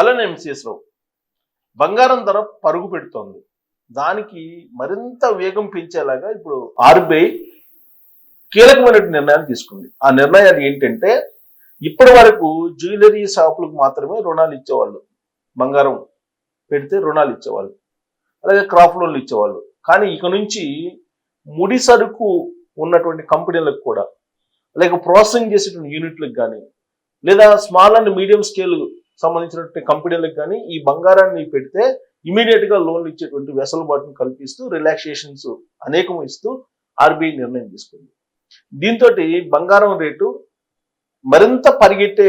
Hello నేను MCS రావు. బంగారం ధర పరుగు పెడుతోంది. దానికి మరింత వేగం పెంచేలాగా ఇప్పుడు ఆర్బీఐ కీలకమైన నిర్ణయాలు తీసుకుంది. ఆ నిర్ణయాలు ఏంటంటే ఇప్పటి వరకు జ్యువెలరీ షాపులకు మాత్రమే రుణాలు ఇచ్చేవాళ్ళు. బంగారం పెడితే రుణాలు ఇచ్చేవాళ్ళు. అలాగే క్రాప్ లోన్లు ఇచ్చేవాళ్ళు. కానీ ఇక నుంచి ముడి సరుకు ఉన్నటువంటి కంపెనీలకు కూడా లేక ప్రాసెసింగ్ చేసేటువంటి యూనిట్లకు కానీ లేదా స్మాల్ అండ్ మీడియం స్కేల్ సంబంధించినటువంటి కంపెనీలకు కానీ ఈ బంగారాన్ని పెడితే ఇమీడియట్గా లోన్లు ఇచ్చేటువంటి వెసలుబాటును కల్పిస్తూ రిలాక్సేషన్స్ అనేకం ఇస్తూ ఆర్బీఐ నిర్ణయం తీసుకుంది. దీంతో బంగారం రేటు మరింత పరిగెట్టే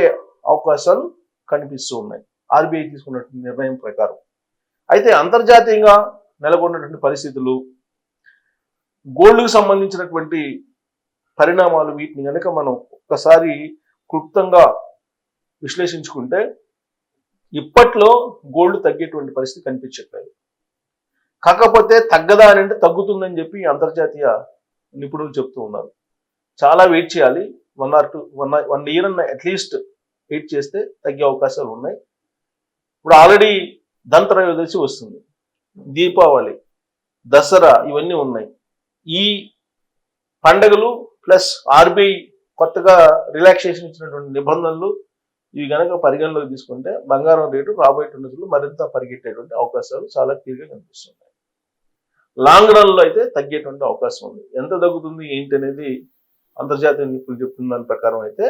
అవకాశాలు కనిపిస్తూ ఉన్నాయి. ఆర్బీఐ తీసుకున్నటువంటి నిర్ణయం ప్రకారం. అయితే అంతర్జాతీయంగా నెలకొన్నటువంటి పరిస్థితులు గోల్డ్కు సంబంధించినటువంటి పరిణామాలు వీటిని కనుక మనం ఒక్కసారి క్లుప్తంగా విశ్లేషించుకుంటే ఇప్పట్లో గోల్డ్ తగ్గేటువంటి పరిస్థితి కనిపించట్లేదు. కాకపోతే తగ్గదా అని అంటే తగ్గుతుందని చెప్పి అంతర్జాతీయ నిపుణులు చెప్తూ ఉన్నారు. చాలా వెయిట్ చేయాలి. One or two one one year అన్న అట్లీస్ట్ వెయిట్ చేస్తే తగ్గే అవకాశాలు ఉన్నాయి. ఇప్పుడు ఆల్రెడీ ధనత్రయోదశి వస్తుంది దీపావళి దసరా ఇవన్నీ ఉన్నాయి. ఈ పండగలు ప్లస్ ఆర్బీఐ కొత్తగా రిలాక్సేషన్ ఇచ్చినటువంటి నిబంధనలు ఇవి కనుక పరిగణలోకి తీసుకుంటే బంగారం రేటు రాబోయే రోజుల్లో మరింత పరిగెట్టేటువంటి అవకాశాలు చాలా క్లియర్గా కనిపిస్తున్నాయి. లాంగ్ రన్లో అయితే తగ్గేటువంటి అవకాశం ఉంది. ఎంత తగ్గుతుంది ఏంటి అనేది అంతర్జాతీయ నిపుణులు చెప్తున్న దాని ప్రకారం అయితే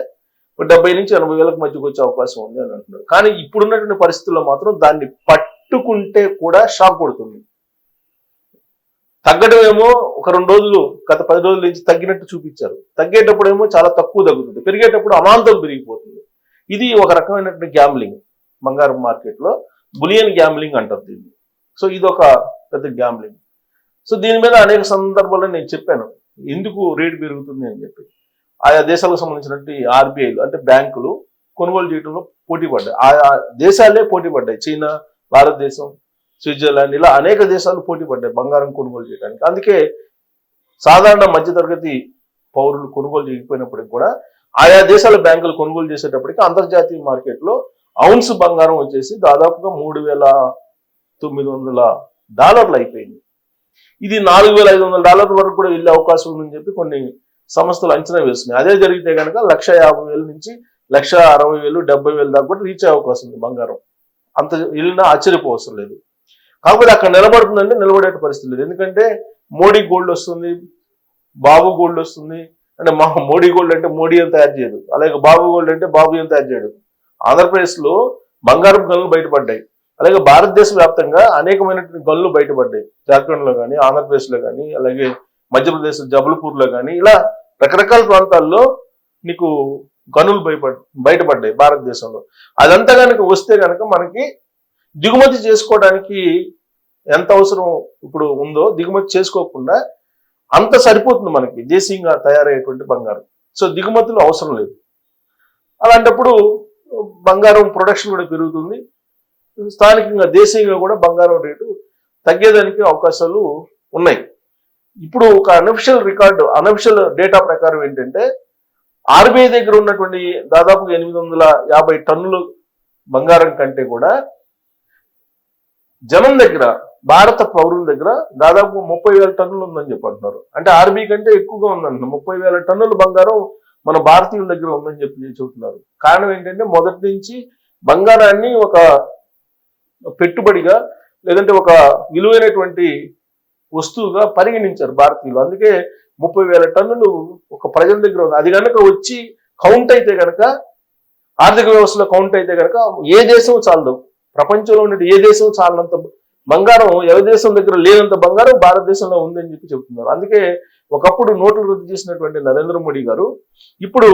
ఒక డెబ్బై నుంచి ఎనభై వేలకు మధ్యకు వచ్చే అవకాశం ఉంది అని అంటున్నారు. కానీ ఇప్పుడున్నటువంటి పరిస్థితుల్లో మాత్రం దాన్ని పట్టుకుంటే కూడా షాక్ కొడుతుంది. తగ్గడం ఏమో ఒక రెండు రోజులు గత పది రోజుల నుంచి తగ్గినట్టు చూపించారు. తగ్గేటప్పుడు ఏమో చాలా తక్కువ తగ్గుతుంది. పెరిగేటప్పుడు అమాంతం పెరిగిపోతుంది. ఇది ఒక రకమైనటువంటి గ్యాంబ్లింగ్ బంగారం మార్కెట్లో బులియన్ గ్యాంబ్లింగ్ అంటారు దీన్ని. సో ఇది ఒక పెద్ద గ్యాంబ్లింగ్ సో దీని మీద అనేక సందర్భాల్లో నేను చెప్పాను. ఎందుకు రేటు పెరుగుతుంది అని చెప్పి. ఆయా దేశాలకు సంబంధించినటువంటి ఆర్బీఐలు అంటే బ్యాంకులు కొనుగోలు చేయడంలో పోటీ పడ్డాయి. ఆయా దేశాలే పోటీ పడ్డాయి. చైనా భారతదేశం స్విట్జర్లాండ్ ఇలా అనేక దేశాలు పోటీ పడ్డాయి బంగారం కొనుగోలు చేయడానికి. అందుకే సాధారణ మధ్యతరగతి పౌరులు కొనుగోలు చేయకపోయినప్పటికి కూడా ఆయా దేశాల బ్యాంకులు కొనుగోలు చేసేటప్పటికి అంతర్జాతీయ మార్కెట్లో ఔన్స్ బంగారం వచ్చేసి దాదాపుగా మూడు వేల తొమ్మిది వందల డాలర్లు అయిపోయింది. ఇది నాలుగు వేల ఐదు వందల డాలర్ల వరకు కూడా వెళ్ళే అవకాశం ఉందని చెప్పి కొన్ని సంస్థలు అంచనా వేస్తున్నాయి. అదే జరిగితే కనుక లక్ష యాభై వేల నుంచి లక్ష అరవై వేలు డెబ్బై వేలు దాకా కూడా రీచ్ అయ్యే అవకాశం ఉంది బంగారం. అంత వెళ్ళినా ఆశ్చర్యపోవసరం లేదు. కాకపోతే అక్కడ నిలబడుతుందంటే నిలబడే పరిస్థితి లేదు. ఎందుకంటే మోడీ గోల్డ్ వస్తుంది బాబు గోల్డ్ వస్తుంది అంటే మా మోడీ గోల్డ్ అంటే మోడీ అని తయారు చేయదు. అలాగే బాబు గోల్డ్ అంటే బాబు అని తయారు చేయడు. ఆంధ్రప్రదేశ్లో బంగారం గనులు బయటపడ్డాయి. అలాగే భారతదేశ వ్యాప్తంగా అనేకమైనటువంటి గనులు బయటపడ్డాయి. జార్ఖండ్లో కానీ ఆంధ్రప్రదేశ్లో కానీ అలాగే మధ్యప్రదేశ్ జబల్పూర్లో కానీ ఇలా రకరకాల ప్రాంతాల్లో నీకు గనులు బయట బయటపడ్డాయి భారతదేశంలో. అదంతా కనుక వస్తే కనుక మనకి దిగుమతి చేసుకోవడానికి ఎంత అవసరం ఇప్పుడు ఉందో దిగుమతి చేసుకోకుండా అంత సరిపోతుంది మనకి. దేశీయంగా తయారయ్యేటువంటి బంగారం. సో దిగుమతులు అవసరం లేదు. అలాంటప్పుడు బంగారం ప్రొడక్షన్ కూడా పెరుగుతుంది. స్థానికంగా దేశీయంగా కూడా బంగారం రేటు తగ్గేదానికి అవకాశాలు ఉన్నాయి. ఇప్పుడు ఒక అనఫిషియల్ రికార్డు అనఫిషియల్ డేటా ప్రకారం ఏంటంటే ఆర్బీఐ దగ్గర ఉన్నటువంటి దాదాపు ఎనిమిది వందల యాభై టన్నులు బంగారం కంటే కూడా జనం దగ్గర భారత పౌరుల దగ్గర దాదాపు ముప్పై వేల టన్నులు ఉందని చెప్పంటున్నారు అంటే ఆర్బీ కంటే ఎక్కువగా ఉందంట ముప్పై వేల టన్నుల బంగారం మన భారతీయుల దగ్గర ఉందని చెప్పి చెబుతున్నారు. కారణం ఏంటంటే మొదటి నుంచి బంగారాన్ని ఒక పెట్టుబడిగా లేదంటే ఒక విలువైనటువంటి వస్తువుగా పరిగణించారు భారతీయులు. అందుకే ముప్పై వేల టన్నులు ఒక ప్రజల దగ్గర ఉంది. అది కనుక వచ్చి కౌంట్ అయితే కనుక ఆర్థిక వ్యవస్థలో కౌంట్ అయితే కనుక ఏ దేశం చాలదు. ప్రపంచంలో ఉన్న ఏ దేశం చాలనంత బంగారం ఏ దేశం దగ్గర లేనంత బంగారం భారతదేశంలో ఉందని చెప్పి చెబుతున్నారు. అందుకే ఒకప్పుడు నోట్లు రద్దు చేసినటువంటి నరేంద్ర మోడీ గారు ఇప్పుడు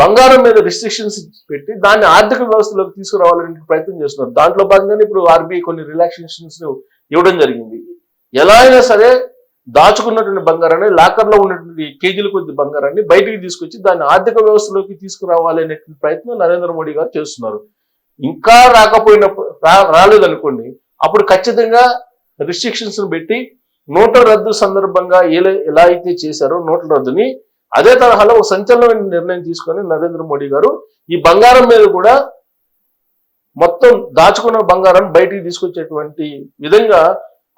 బంగారం మీద రిస్ట్రిక్షన్స్ పెట్టి దాన్ని ఆర్థిక వ్యవస్థలోకి తీసుకురావాలని ప్రయత్నం చేస్తున్నారు. దాంట్లో భాగంగానే ఇప్పుడు ఆర్బీఐ కొన్ని రిలాక్సేషన్స్ ఇవ్వడం జరిగింది. ఎలా అయినా సరే దాచుకున్నటువంటి బంగారాన్ని లాకర్లో ఉన్నటువంటి కేజీల కొద్ది బంగారాన్ని బయటికి తీసుకొచ్చి దాన్ని ఆర్థిక వ్యవస్థలోకి తీసుకురావాలి అనేటువంటి ప్రయత్నం నరేంద్ర మోడీ గారు చేస్తున్నారు. ఇంకా రాకపోయినప్పుడు రా రాలేదనుకోండి అప్పుడు ఖచ్చితంగా రిస్ట్రిక్షన్స్ పెట్టి నోట్ల రద్దు సందర్భంగా ఎలా అయితే చేశారో నోట్ల రద్దుని అదే తరహాలో ఒక సంచలనమైన నిర్ణయం తీసుకొని నరేంద్ర మోడీ గారు ఈ బంగారం మీద కూడా మొత్తం దాచుకున్న బంగారం బయటికి తీసుకొచ్చేటువంటి విధంగా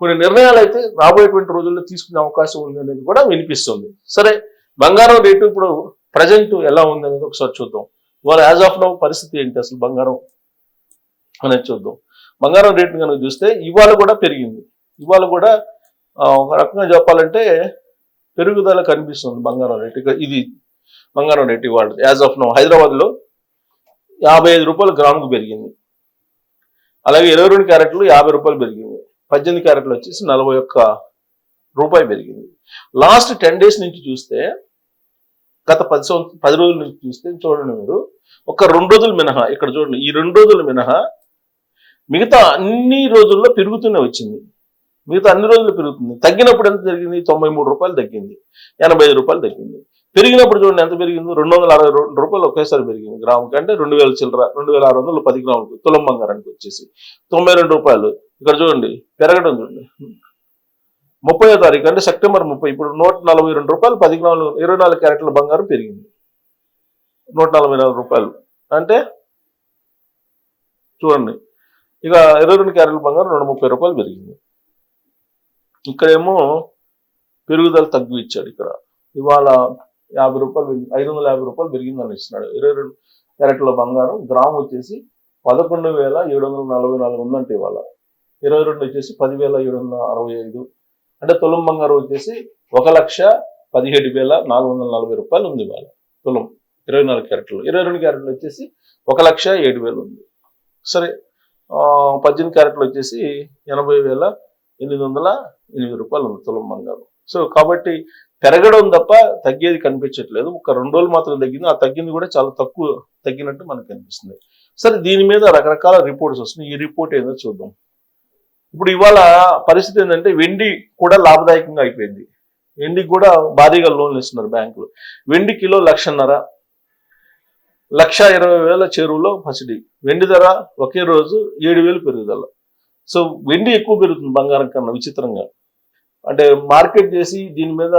కొన్ని నిర్ణయాలు అయితే రాబోయేటువంటి రోజుల్లో తీసుకునే అవకాశం ఉంది అనేది కూడా వినిపిస్తుంది. సరే బంగారం రేటు ఇప్పుడు ప్రజెంట్ ఎలా ఉంది అనేది ఒకసారి చూద్దాం. ఇవాళ యాజ్ ఆఫ్ నౌ పరిస్థితి ఏంటి అసలు బంగారం? అనేది చూద్దాం. బంగారం రేటు కనుక చూస్తే ఇవాళ కూడా పెరిగింది. ఇవాళ కూడా ఒక రకంగా చెప్పాలంటే పెరుగుదల కనిపిస్తుంది బంగారం రేటు. ఇది బంగారం రేటు ఇవాళ. యాజ్ ఆఫ్ నో హైదరాబాద్లో యాభై ఐదు రూపాయలు గ్రాముకు పెరిగింది. అలాగే ఇరవై రెండు క్యారెట్లు యాభై రూపాయలు పెరిగింది. పద్దెనిమిది క్యారెట్లు వచ్చేసి నలభై ఒక్క రూపాయి పెరిగింది. లాస్ట్ టెన్ డేస్ నుంచి చూస్తే గత పది సంవత్సరం పది రోజుల నుంచి చూస్తే చూడండి మీరు ఒక రెండు రోజులు మినహా ఇక్కడ చూడండి ఈ రెండు రోజులు మినహా మిగతా అన్ని రోజుల్లో పెరుగుతూనే వచ్చింది. మిగతా అన్ని రోజులు పెరుగుతుంది. తగ్గినప్పుడు ఎంత జరిగింది? తొంభై మూడు రూపాయలు తగ్గింది. ఎనభై ఐదు రూపాయలు తగ్గింది. పెరిగినప్పుడు చూడండి ఎంత పెరిగింది? రెండు వందల అరవై రెండు రూపాయలు ఒకేసారి పెరిగింది. గ్రాముకి అంటే రెండు వేల చిల్లర రెండు వేల ఆరు వందలు పది గ్రాములకు తులం బంగారానికి వచ్చేసి తొంభై రెండు రూపాయలు. ఇక్కడ చూడండి పెరగడం చూడండి. ముప్పయో తారీఖు అంటే సెప్టెంబర్ ముప్పై. ఇప్పుడు నూట నలభై రెండు రూపాయలు పది గ్రాములు ఇరవై నాలుగు క్యారెట్ల బంగారం పెరిగింది. నూట నలభై నాలుగు రూపాయలు. అంటే చూడండి ఇక ఇరవై రెండు క్యారెట్ల బంగారం రెండు ముప్పై రూపాయలు పెరిగింది. ఇక్కడేమో పెరుగుదల తగ్గు ఇచ్చాడు ఇక్కడ. ఇవాళ యాభై రూపాయలు ఐదు వందల యాభై రూపాయలు పెరిగిందని ఇస్తున్నాడు. ఇరవై రెండు క్యారెట్ల బంగారం గ్రామ్ వచ్చేసి పదకొండు వేల ఏడు వందల నలభై నాలుగు ఉందంటే ఇవాళ. ఇరవై రెండు వచ్చేసి పదివేల ఏడు వందల అరవై ఐదు. అంటే తులం బంగారం వచ్చేసి ఒక లక్ష పదిహేడు వేల నాలుగు వందల నలభై రూపాయలు ఉంది ఇవాళ. తులం ఇరవై నాలుగు క్యారెట్లు. ఇరవై రెండు క్యారెట్లు వచ్చేసి ఒక లక్ష ఏడు వేలు ఉంది. సరే పద్దెనిమిది క్యారెట్లు వచ్చేసి ఎనభై వేల ఎనిమిది వందల ఎనిమిది రూపాయలు ఉంది తులం బంగారం. సో కాబట్టి పెరగడం తప్ప తగ్గేది కనిపించట్లేదు. ఒక రెండు రోజులు మాత్రం తగ్గింది. ఆ తగ్గింది కూడా చాలా తక్కువ తగ్గినట్టు మనకు కనిపిస్తుంది. సరే దీని మీద రకరకాల రిపోర్ట్స్ వస్తున్నాయి. ఈ రిపోర్ట్ ఏదో చూద్దాం. ఇప్పుడు ఇవాళ పరిస్థితి ఏంటంటే వెండి కూడా లాభదాయకంగా అయిపోయింది. వెండికి కూడా భారీగా లోన్లు ఇస్తున్నారు బ్యాంకులు. వెండి కిలో లక్షన్నర లక్ష ఇరవై వేల చెరువులో పసిడి. వెండి ధర ఒకే రోజు ఏడు వేలు పెరుగుదల. సో వెండి ఎక్కువ పెరుగుతుంది బంగారం కన్నా విచిత్రంగా. అంటే మార్కెట్ చేసి దీని మీద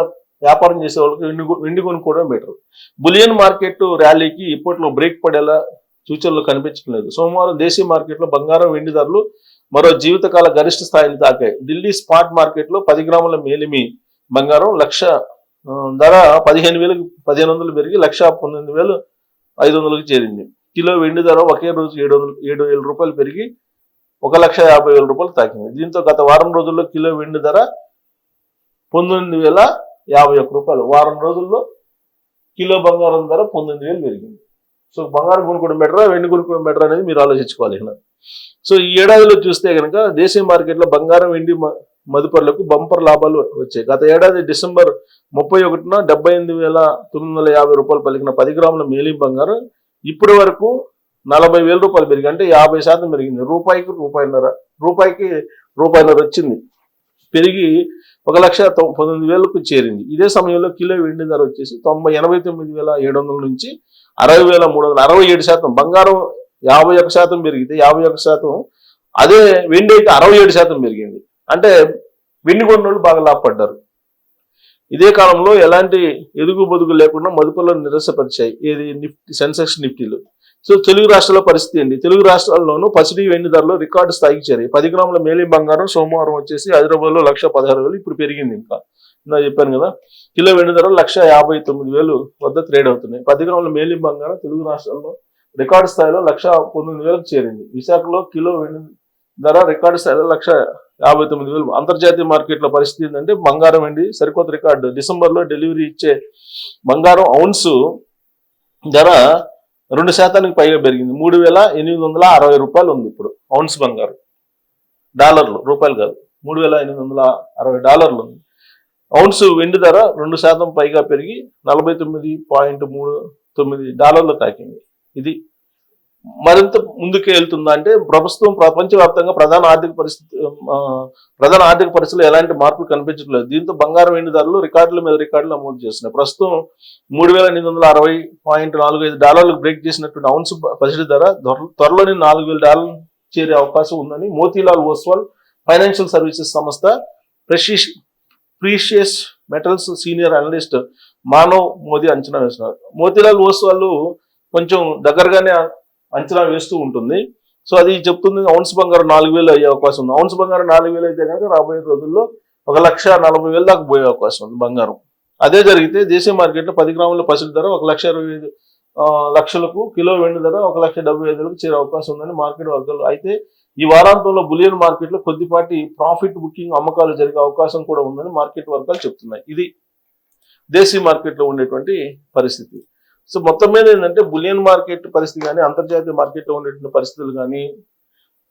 వ్యాపారం చేసే వాళ్ళకి వెండి వెండి కొనుక్కోవడం బెటర్. బులియన్ మార్కెట్ ర్యాలీకి ఇప్పట్లో బ్రేక్ పడేలా ఫ్యూచర్లో కనిపించడం లేదు సోమవారం దేశీయ మార్కెట్లో బంగారం వెండి ధరలు మరో జీవితకాల గరిష్ట స్థాయిని తాకాయి. ఢిల్లీ స్పాట్ మార్కెట్లో పది గ్రాముల మేలిమి బంగారం లక్ష ధర పదిహేను వేలు పదిహేను వందలు పెరిగి లక్ష పంతొమ్మిది వేలు ఐదు వందలకు చేరింది. కిలో వెండి ధర ఒకే రోజు ఏడు వందలు ఏడు వేల రూపాయలు పెరిగి ఒక లక్ష యాభై వేల రూపాయలు తాకింది. దీంతో గత వారం రోజుల్లో కిలో వెండి ధర పంతొమ్మిది వేల యాభై ఒక్క రూపాయలు. వారం రోజుల్లో కిలో బంగారం ధర పంతొమ్మిది వేలు పెరిగింది. సో బంగారం కొనుక్కోవడం బెటరా వెండి కొనుక్కోవడం బెటరా అనేది మీరు ఆలోచించుకోవాలి. సో ఈ ఏడాదిలో చూస్తే కనుక దేశీయ మార్కెట్లో బంగారం వెండి మదుపర్లకు బంపర్ లాభాలు వచ్చాయి. గత ఏడాది డిసెంబర్ ముప్పై ఒకటిన డెబ్బై ఎనిమిది వేల తొమ్మిది వందల యాభై రూపాయలు పలికిన పది గ్రాముల మేలి బంగారం ఇప్పటి వరకు నలభై వేల రూపాయలు పెరిగి అంటే యాభై శాతం పెరిగింది. రూపాయికి రూపాయిన్నర రూపాయికి రూపాయిన్నర వచ్చింది. పెరిగి ఒక లక్ష పంతొమ్మిది వేలకు చేరింది. ఇదే సమయంలో కిలో వెండి ధర వచ్చేసి తొంభై ఎనభై తొమ్మిది వేల ఏడు వందల నుంచి అరవై వేల మూడు వందల అరవై ఏడు శాతం. బంగారం యాభై ఒక శాతం పెరిగితే యాభై ఒక శాతం అదే వెండి అయితే అరవై ఏడు శాతం పెరిగింది. అంటే వెన్ను కొన్నోళ్ళు బాగా లాభపడ్డారు. ఇదే కాలంలో ఎలాంటి ఎదుగు బొదుగు లేకుండా మదుపులను నిరసపరిచాయి. ఏది? నిఫ్టీ సెన్సెక్స్ నిఫ్టీలు. సో తెలుగు రాష్ట్రాల పరిస్థితి ఏంటి? తెలుగు రాష్ట్రాల్లోనూ పసిడి వెండి ధరలు రికార్డు స్థాయికి చేరాయి. పది గ్రాముల మేలి బంగారం సోమవారం వచ్చేసి హైదరాబాద్లో లక్ష పదహారు వేలు ఇప్పుడు పెరిగింది ఇంకా. ఇందా చెప్పాను కదా కిలో వెండి ధరలు లక్ష యాభై తొమ్మిది వేలు వద్ద ట్రేడ్ అవుతున్నాయి. పది గ్రాముల మేలి బంగారం తెలుగు రాష్ట్రాల్లో రికార్డు స్థాయిలో లక్ష పంతొమ్మిది వేలకు చేరింది. విశాఖలో కిలో వెండి ధర రికార్డు లక్ష యాభై తొమ్మిది వేలు. అంతర్జాతీయ మార్కెట్లో పరిస్థితి ఏంటంటే బంగారం వెండి సరికొత్త రికార్డు. డిసెంబర్లో డెలివరీ ఇచ్చే బంగారం ఔన్స్ ధర రెండు శాతానికి పైగా పెరిగింది. మూడు వేల ఎనిమిది వందల అరవై రూపాయలు ఉంది ఇప్పుడు ఔన్స్ బంగారం. డాలర్లు రూపాయలు కాదు. మూడు వేల ఎనిమిది వందల అరవై డాలర్లు ఉంది. ఔన్స్ వెండి ధర రెండు శాతం పైగా పెరిగి నలభై తొమ్మిది పాయింట్ మూడు తొమ్మిది డాలర్లు తాకింది. ఇది మరింత ముందుకు వెళ్తుందా అంటే ప్రపంచవ్యాప్తంగా ప్రధాన ఆర్థిక పరిస్థితి ప్రధాన ఆర్థిక పరిస్థితుల్లో ఎలాంటి మార్పులు కనిపించట్లేదు. దీంతో బంగారం వెండి ధరలు రికార్డుల మీద రికార్డులు నమోదు చేస్తున్నాయి. ప్రస్తుతం మూడు వేల ఎనిమిది వందల అరవై పాయింట్ నాలుగు ఐదు డాలర్లు బ్రేక్ చేసినటువంటి అవున్స్ పసిడి ధర త్వరలోనే నాలుగు వేల డాలర్లు చేరే అవకాశం ఉందని మోతీలాల్ ఓస్వాల్ ఫైనాన్షియల్ సర్వీసెస్ సంస్థ precious precious metals senior analyst Manav Modi అంచనా వేస్తున్నారు. మోతీలాల్ ఓస్వాల్ కొంచెం దగ్గరగానే అంచనా వేస్తూ ఉంటుంది. సో అది చెప్తుంది ఔన్స్ బంగారం నాలుగు వేలు అయ్యే అవకాశం ఉంది. ఔన్స్ బంగారం నాలుగు వేలు అయితే కనుక రాబోయే రోజుల్లో ఒక లక్ష నలభై వేలు దాకా పోయే అవకాశం ఉంది బంగారం. అదే జరిగితే దేశీయ మార్కెట్లో పది గ్రాముల పసిడి ధర ఒక లక్ష ఇరవై ఐదు లక్షలకు కిలో వెండి ధర ఒక లక్ష డెబ్బై ఐదులకు చేరే అవకాశం ఉందని మార్కెట్ వర్గాలు అయితే ఈ వారాంతంలో బులియన్ మార్కెట్లో కొద్దిపాటి ప్రాఫిట్ బుకింగ్ అమ్మకాలు జరిగే అవకాశం కూడా ఉందని మార్కెట్ వర్గాలు చెప్తున్నాయి. ఇది దేశీయ మార్కెట్లో ఉండేటువంటి పరిస్థితి. సో మొత్తం మీద ఏంటంటే బులియన్ మార్కెట్ పరిస్థితి కానీ అంతర్జాతీయ మార్కెట్లో ఉండేటువంటి పరిస్థితులు కానీ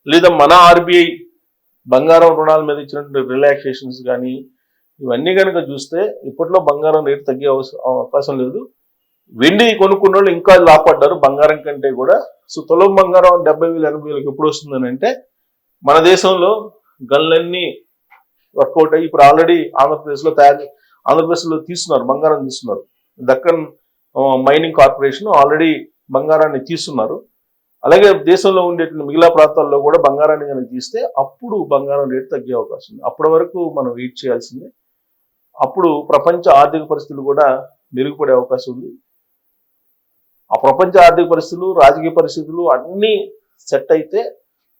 లేదా మన ఆర్బీఐ బంగారం రుణాల మీద ఇచ్చినటువంటి రిలాక్సేషన్స్ కానీ ఇవన్నీ కనుక చూస్తే ఇప్పట్లో బంగారం రేటు తగ్గే అవకాశం లేదు. వెండి కొనుక్కున్న వాళ్ళు ఇంకా లాపడ్డారు బంగారం కంటే కూడా. సో తొలం బంగారం డెబ్బై వేలు ఎనభై వేలకు ఎప్పుడు వస్తుందని అంటే మన దేశంలో గన్లన్నీ వర్కౌట్ అయ్యి ఇప్పుడు ఆల్రెడీ ఆంధ్రప్రదేశ్లో తయారు ఆంధ్రప్రదేశ్లో తీస్తున్నారు బంగారం తీస్తున్నారు. దక్కన్ మైనింగ్ కార్పొరేషన్ ఆల్రెడీ బంగారాన్ని తీస్తున్నారు. అలాగే దేశంలో ఉండేటువంటి మిగిలిన ప్రాంతాల్లో కూడా బంగారాన్ని కనుక తీస్తే అప్పుడు బంగారం రేటు తగ్గే అవకాశం ఉంది. అప్పటి వరకు మనం వెయిట్ చేయాల్సిందే. అప్పుడు ప్రపంచ ఆర్థిక పరిస్థితులు కూడా మెరుగుపడే అవకాశం ఉంది. ఆ ప్రపంచ ఆర్థిక పరిస్థితులు రాజకీయ పరిస్థితులు అన్నీ సెట్ అయితే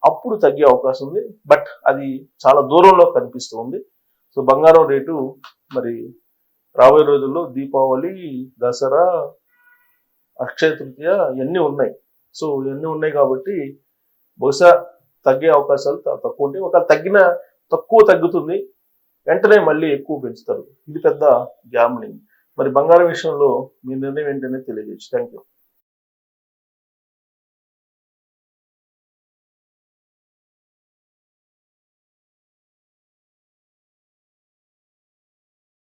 అప్పుడు తగ్గే అవకాశం ఉంది. బట్ అది చాలా దూరంలో కనిపిస్తూ ఉంది. సో బంగారం రేటు మరి రాబోయే రోజుల్లో దీపావళి దసరా అక్షయ తృతీయ ఇవన్నీ ఉన్నాయి. సో ఇవన్నీ ఉన్నాయి కాబట్టి బహుశా తగ్గే అవకాశాలు తక్కువ ఉంటాయి. ఒకవేళ తగ్గిన తక్కువ తగ్గుతుంది. వెంటనే మళ్ళీ ఎక్కువ పెంచుతారు. ఇది పెద్ద గ్యామ్లింగ్. మరి బంగారం విషయంలో మీ నిర్ణయం ఏంటనేది తెలియజేయచ్చు. Thank you